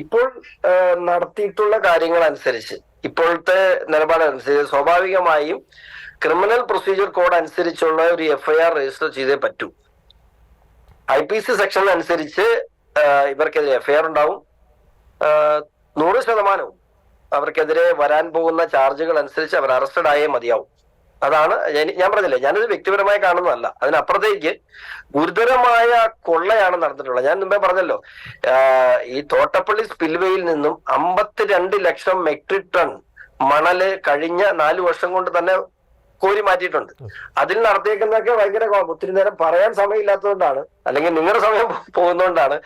ഇപ്പോൾ നടത്തിയിട്ടുള്ള കാര്യങ്ങൾ അനുസരിച്ച് ഇപ്പോഴത്തെ നിലപാടനുസരിച്ച് സ്വാഭാവികമായും ക്രിമിനൽ പ്രൊസീജിയർ കോഡ് അനുസരിച്ചുള്ള ഒരു എഫ്ഐആർ രജിസ്റ്റർ ചെയ്തേ പറ്റൂ. ഐ പി സി സെക്ഷൻ അനുസരിച്ച് ഇവർക്കെതിരെ എഫ്ഐആർ ഉണ്ടാവും. നൂറ് ശതമാനവും അവർക്കെതിരെ വരാൻ പോകുന്ന ചാർജുകൾ അനുസരിച്ച് അവർ അറസ്റ്റഡ് ആയേ മതിയാവും. അതാണ് ഞാൻ- പറഞ്ഞില്ലേ ഞാനത് വ്യക്തിപരമായി കാണുന്നതല്ല. അതിനപ്പുറത്തേക്ക് ഗുരുതരമായ കൊള്ളയാണ് നടന്നിട്ടുള്ളത്. ഞാൻ മുമ്പേ പറഞ്ഞല്ലോ ഈ തോട്ടപ്പള്ളി സ്പിൽവേയിൽ നിന്നും അമ്പത്തിരണ്ട് ലക്ഷം മെട്രിക് ടൺ മണൽ കഴിഞ്ഞ നാലു വർഷം കൊണ്ട് തന്നെ കോരി മാറ്റിയിട്ടുണ്ട്. അതിൽ നടത്തിയേക്കുന്നതൊക്കെ ഭയങ്കര ഒത്തിരി നേരം പറയാൻ സമയമില്ലാത്തതുകൊണ്ടാണ് അല്ലെങ്കിൽ നിങ്ങളുടെ സമയം പോകുന്നതുകൊണ്ടാണ്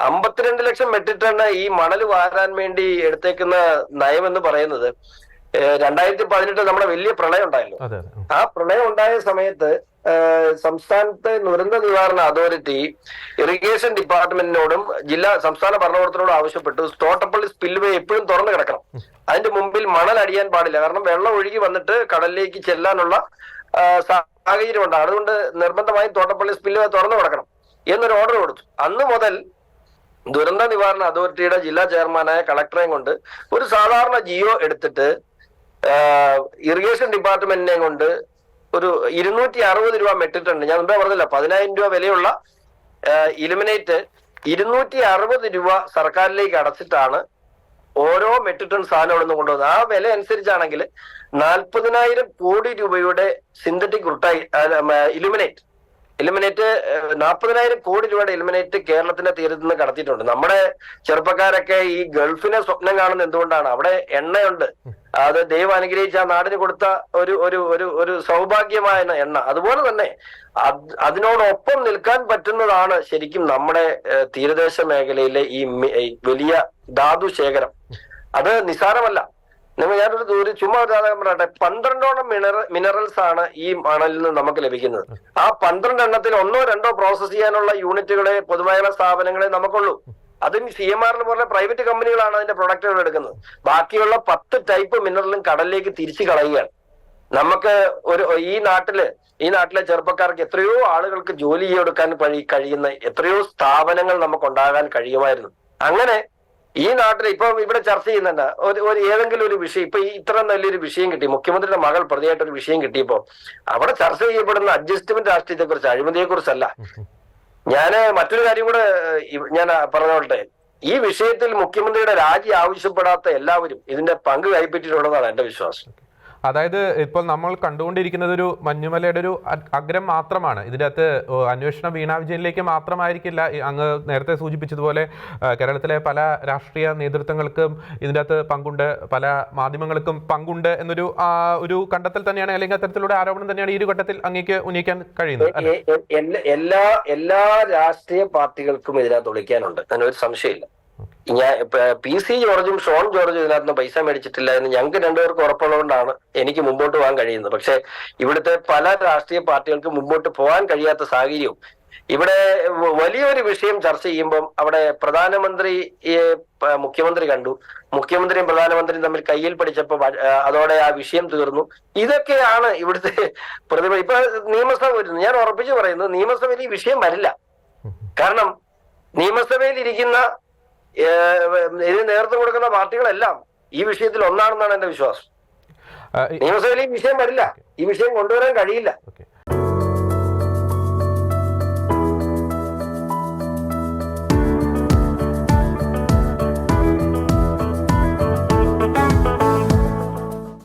അമ്പത്തിരണ്ട് ലക്ഷം മെട്രിക് ടൺ ഈ മണൽ വാരാൻ വേണ്ടി എടുത്തേക്കുന്ന നയം എന്ന് പറയുന്നത് രണ്ടായിരത്തി പതിനെട്ട് നമ്മുടെ വലിയ പ്രളയം ഉണ്ടായല്ലോ. ആ പ്രളയം ഉണ്ടായ സമയത്ത് സംസ്ഥാനത്തെ ദുരന്ത നിവാരണ അതോറിറ്റി ഇറിഗേഷൻ ഡിപ്പാർട്ട്മെന്റിനോടും ജില്ലാ സംസ്ഥാന ഭരണകൂടത്തിനോടും ആവശ്യപ്പെട്ടു. തോട്ടപ്പള്ളി സ്പിൽവേ എപ്പോഴും തുറന്നു കിടക്കണം. അതിന്റെ മുമ്പിൽ മണൽ അടിയാൻ പാടില്ല. കാരണം വെള്ളം ഒഴുകി വന്നിട്ട് കടലിലേക്ക് ചെല്ലാനുള്ള സാഹചര്യമുണ്ട് അതുകൊണ്ട് നിർബന്ധമായും തോട്ടപ്പള്ളി സ്പിൽവേ തുറന്നു കിടക്കണം എന്നൊരു ഓർഡർ കൊടുത്തു. അന്ന് മുതൽ ദുരന്ത നിവാരണ അതോറിറ്റിയുടെ ജില്ലാ ചെയർമാനായ കളക്ടറെയും കൊണ്ട് ഒരു സാധാരണ ജിയോ എടുത്തിട്ട് ഇറിഗേഷൻ ഡിപ്പാർട്ട്മെന്റിനെ കൊണ്ട് ഒരു ഇരുന്നൂറ്റി അറുപത് രൂപ മെട്രിക് ഞാൻ മുമ്പേ പറഞ്ഞില്ല പതിനായിരം രൂപ വിലയുള്ള ഇലുമിനേറ്റ് ഇരുന്നൂറ്റി അറുപത് രൂപ സർക്കാരിലേക്ക് അടച്ചിട്ടാണ് ഓരോ മെട്രിക് ടൺ സാധനം അവിടെ നിന്ന് കൊണ്ടുവന്നത്. ആ വില അനുസരിച്ചാണെങ്കിൽ നാൽപ്പതിനായിരം കോടി രൂപയുടെ സിന്തറ്റിക് റുട്ടായി ഇലുമിനേറ്റ് ഇലുമിനേറ്റ് നാൽപ്പതിനായിരം കോടി രൂപയുടെ ഇലുമിനേറ്റ് കേരളത്തിന്റെ തീരത്ത് നിന്ന് കടത്തിയിട്ടുണ്ട്. നമ്മുടെ ചെറുപ്പക്കാരൊക്കെ ഈ ഗൾഫിനെ സ്വപ്നം കാണുന്നത് എന്തുകൊണ്ടാണ്? അവിടെ എണ്ണയുണ്ട്. അത് ദൈവം അനുഗ്രഹിച്ച ആ നാടിന് കൊടുത്ത ഒരു ഒരു ഒരു ഒരു സൗഭാഗ്യമായ എണ്ണ. അതുപോലെ തന്നെ അത് അതിനോടൊപ്പം നിൽക്കാൻ പറ്റുന്നതാണ് ശരിക്കും നമ്മുടെ തീരദേശ മേഖലയിലെ ഈ വലിയ ധാതു ശേഖരം. അത് നിസാരമല്ല നിങ്ങൾ ഞാനൊരു ദൂരെ ചുമ്മാ ഉദാഹരണം പറയട്ടെ. പന്ത്രണ്ടോളം മിനറൽ മിനറൽസ് ആണ് ഈ മണലിൽ നിന്ന് നമുക്ക് ലഭിക്കുന്നത്. ആ പന്ത്രണ്ട് എണ്ണത്തിൽ ഒന്നോ രണ്ടോ പ്രോസസ് ചെയ്യാനുള്ള യൂണിറ്റുകളെ പൊതുമേഖലാ സ്ഥാപനങ്ങളെ നമുക്കുള്ളൂ. അതും സി എം ആറിന് പോലെ പ്രൈവറ്റ് കമ്പനികളാണ് അതിന്റെ പ്രൊഡക്റ്റുകൾ എടുക്കുന്നത്. ബാക്കിയുള്ള പത്ത് ടൈപ്പ് മിനറലും കടലിലേക്ക് തിരിച്ചു കളയുകയാണ്. നമുക്ക് ഒരു ഈ നാട്ടിൽ ഈ നാട്ടിലെ ചെറുപ്പക്കാർക്ക് എത്രയോ ആളുകൾക്ക് ജോലി കഴി- കഴിയുന്ന എത്രയോ സ്ഥാപനങ്ങൾ നമുക്ക് ഉണ്ടാകാൻ കഴിയുമായിരുന്നു. അങ്ങനെ ഈ നാട്ടിൽ ഇപ്പൊ ഇവിടെ ചർച്ച ചെയ്യുന്നുണ്ട്. ഒരു ഒരു ഏതെങ്കിലും ഒരു വിഷയം ഇപ്പൊ ഈ ഇത്ര നല്ലൊരു വിഷയം കിട്ടി മുഖ്യമന്ത്രിയുടെ മകൾ പ്രതിയായിട്ട് ഒരു വിഷയം കിട്ടിയപ്പോ അവിടെ ചർച്ച ചെയ്യപ്പെടുന്ന അഡ്ജസ്റ്റ്മെന്റ് രാഷ്ട്രീയത്തെ കുറിച്ച് അഴിമതിയെ കുറിച്ചല്ല ഞാൻ മറ്റൊരു കാര്യം കൂടെ ഞാൻ പറഞ്ഞോട്ടെ ഈ വിഷയത്തിൽ മുഖ്യമന്ത്രിയുടെ രാജി ആവശ്യപ്പെടാത്ത എല്ലാവരും ഇതിന്റെ പങ്ക് കൈപ്പറ്റിയിട്ടുള്ളതാണ് എന്റെ വിശ്വാസം. അതായത് ഇപ്പോൾ നമ്മൾ കണ്ടുകൊണ്ടിരിക്കുന്നത് ഒരു മഞ്ഞുമലയുടെ ഒരു അഗ്രം മാത്രമാണ്. ഇതിന്റെ അകത്ത് അന്വേഷണം വീണ വിജയനിലേക്ക് മാത്രമായിരിക്കില്ല. അങ്ങ് നേരത്തെ സൂചിപ്പിച്ചതുപോലെ കേരളത്തിലെ പല രാഷ്ട്രീയ നേതൃത്വങ്ങൾക്കും ഇതിന്റെ അകത്ത് പങ്കുണ്ട്. പല മാധ്യമങ്ങൾക്കും പങ്കുണ്ട് എന്നൊരു ഒരു കണ്ടെത്തൽ തന്നെയാണ് അല്ലെങ്കിൽ അത്തരത്തിലുള്ള ആരോപണം തന്നെയാണ് ഈ ഒരു ഘട്ടത്തിൽ അങ്ങേക്ക് ഉന്നയിക്കാൻ കഴിയുന്നത് എല്ലാ എല്ലാ രാഷ്ട്രീയ പാർട്ടികൾക്കും ഇതിനകത്ത് ഒളിക്കാനുണ്ട്. അതിനൊരു സംശയമില്ല. ഞാൻ പി സി ജോർജും ഷോൺ ജോർജും ഇതിനകത്ത് പൈസ മേടിച്ചിട്ടില്ല എന്ന് ഞങ്ങൾക്ക് രണ്ടുപേർക്ക് ഉറപ്പുള്ളതുകൊണ്ടാണ് എനിക്ക് മുമ്പോട്ട് പോകാൻ കഴിയുന്നത്. പക്ഷെ ഇവിടുത്തെ പല രാഷ്ട്രീയ പാർട്ടികൾക്ക് മുമ്പോട്ട് പോകാൻ കഴിയാത്ത സാഹചര്യവും. ഇവിടെ വലിയൊരു വിഷയം ചർച്ച ചെയ്യുമ്പം അവിടെ പ്രധാനമന്ത്രി മുഖ്യമന്ത്രി കണ്ടു. മുഖ്യമന്ത്രിയും പ്രധാനമന്ത്രിയും തമ്മിൽ കയ്യിൽ പിടിച്ചപ്പോ അതോടെ ആ വിഷയം തീർന്നു. ഇതൊക്കെയാണ് ഇവിടുത്തെ പ്രതിഭ. ഇപ്പൊ നിയമസഭ വരുന്നു ഞാൻ ഉറപ്പിച്ചു പറയുന്നു നിയമസഭയിൽ ഈ വിഷയം വരില്ല. കാരണം നിയമസഭയിൽ ഇരിക്കുന്ന ഇതിന് നേതൃത്വം കൊടുക്കുന്ന പാർട്ടികളെല്ലാം ഈ വിഷയത്തിൽ ഒന്നാണെന്നാണ് എന്റെ വിശ്വാസം. നിയമസഭയിൽ ഈ വിഷയം വരില്ല. ഈ വിഷയം കൊണ്ടുവരാൻ കഴിയില്ല.